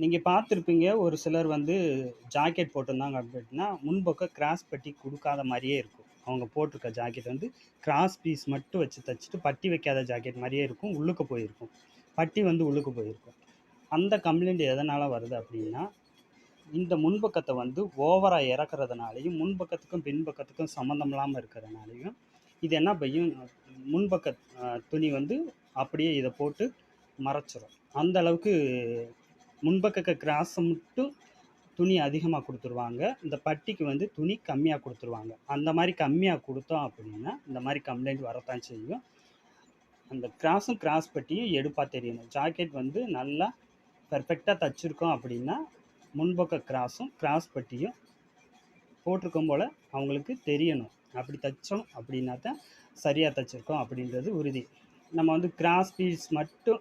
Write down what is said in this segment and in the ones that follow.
நீங்கள் பார்த்துருப்பீங்க ஒரு சிலர் வந்து ஜாக்கெட் போட்டிருந்தாங்க அப்படின்னா முன்பக்கம் கிராஸ் பட்டி கொடுக்காத மாதிரியே இருக்கும். அவங்க போட்டிருக்க ஜாக்கெட் வந்து கிராஸ் பீஸ் மட்டும் வச்சு தைச்சிட்டு பட்டி வைக்காத ஜாக்கெட் மாதிரியே இருக்கும் உள்ளுக்கு போயிருக்கும். பட்டி வந்து உள்ளுக்கு போயிருக்கும். அந்த கம்ப்ளைண்ட் எதனால் வருது அப்படின்னா இந்த முன்பக்கத்தை வந்து ஓவராக இறக்குறதுனாலையும் முன்பக்கத்துக்கும் பின்பக்கத்துக்கும் சம்மந்தம் இல்லாமல் இருக்கிறதுனாலையும் இது என்ன பையும் முன்பக்க துணி வந்து அப்படியே இதை போட்டு மறைச்சிரும். அந்த அளவுக்கு முன்பக்க கிராஸை மட்டும் துணி அதிகமாக கொடுத்துருவாங்க. இந்த பட்டிக்கு வந்து துணி கம்மியாக கொடுத்துருவாங்க. அந்த மாதிரி கம்மியாக கொடுத்தோம் அப்படின்னா இந்த மாதிரி கம்ப்ளைண்ட் வரத்தான் செய்யும். அந்த கிராஸும் கிராஸ் பட்டியும் எடுப்பாக தெரியணும். ஜாக்கெட் வந்து நல்லா பர்ஃபெக்டாக தைச்சிருக்கோம் அப்படின்னா முன்பக்க கிராஸும் கிராஸ் பட்டியும் போட்டிருக்கும் போல் அவங்களுக்கு தெரியணும். அப்படி தைச்சோம் அப்படின்னா தான் சரியாக தைச்சிருக்கோம் அப்படின்றது உறுதி. நம்ம வந்து கிராஸ் பீஸ் மட்டும்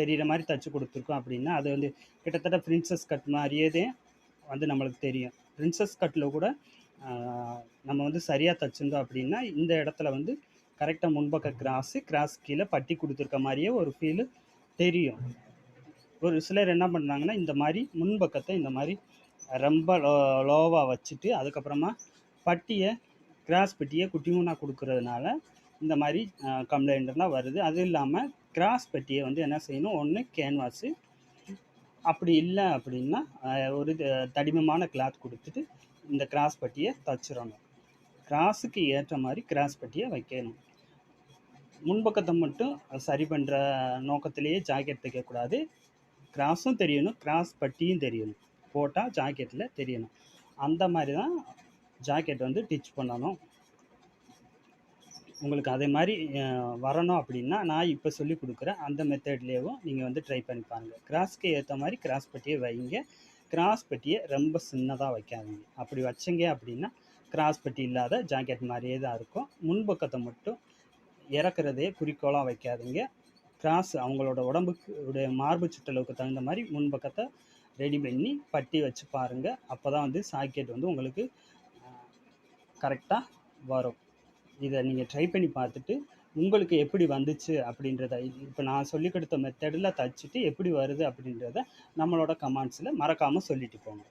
தெரிகிற மாதிரி தைச்சி கொடுத்துருக்கோம் அப்படின்னா அது வந்து கிட்டத்தட்ட பிரின்சஸ் கட் மாதிரியே வந்து நம்மளுக்கு தெரியும். பிரின்சஸ் கட்டில் கூட நம்ம வந்து சரியாக தைச்சிருந்தோம் அப்படின்னா இந்த இடத்துல வந்து கரெக்டாக முன்பக்க கிராஸு கிராஸ் கீழே பட்டி கொடுத்துருக்க மாதிரியே ஒரு ஃபீலு தெரியும். ஒரு சிலர் என்ன பண்ணுறாங்கன்னா இந்த மாதிரி முன்பக்கத்தை இந்த மாதிரி ரொம்ப லோ லோவாக வச்சுட்டு அதுக்கப்புறமா பட்டியை கிராஸ் பட்டியை குட்டியூனாக கொடுக்கறதுனால இந்த மாதிரி கம்ப்ளைண்ட்லாம் வருது. அது இல்லாமல் கிராஸ் பட்டியை வந்து என்ன செய்யணும்? ஒன்று கேன்வாஸு அப்படி இல்லை அப்படின்னா ஒரு தடிமமான கிளாத் கொடுத்துட்டு இந்த கிராஸ் பட்டியை தச்சிடணும். கிராஸுக்கு ஏற்ற மாதிரி கிராஸ் பட்டியை வைக்கணும். முன்பக்கத்தை மட்டும் சரி பண்ணுற நோக்கத்திலேயே ஜாக்கெட் தைக்கக்கூடாது. கிராஸும் தெரியணும் கிராஸ் பட்டியும் தெரியணும். போட்டால் ஜாக்கெட்டில் தெரியணும். அந்த மாதிரி தான் ஜாக்கெட் வந்து டிச் பண்ணணும். உங்களுக்கு அதே மாதிரி வரணும் அப்படின்னா நான் இப்போ சொல்லி கொடுக்குறேன். அந்த மெத்தட்லேயும் நீங்கள் வந்து ட்ரை பண்ணி பாருங்கள் கிராஸ்க்கு ஏற்ற மாதிரி கிராஸ் பட்டியை வைங்க. கிராஸ் பட்டியை ரொம்ப சின்னதாக வைக்காதீங்க. அப்படி வச்சிங்க அப்படின்னா கிராஸ் பட்டி இல்லாத ஜாக்கெட் மாதிரியே தான் இருக்கும். முன்பக்கத்தை மட்டும் இறக்குறதே குறிக்கோளாக வைக்காதீங்க. கிராஸ் அவங்களோட உடம்புக்கு உடைய மார்பு சுற்றளவுக்கு தகுந்த மாதிரி முன்பக்கத்தை ரெடி பண்ணி பட்டி வச்சு பாருங்கள் அப்போ தான் வந்து சாக்கெட் வந்து உங்களுக்கு கரெக்டாக வரும். இதை நீங்கள் ட்ரை பண்ணி பார்த்துட்டு உங்களுக்கு எப்படி வந்துச்சு அப்படின்றத இப்போ நான் சொல்லிக் கொடுத்த மெத்தடில் தச்சுட்டு எப்படி வருது அப்படின்றத நம்மளோட கமெண்ட்ஸில் மறக்காமல் சொல்லிட்டு போங்க.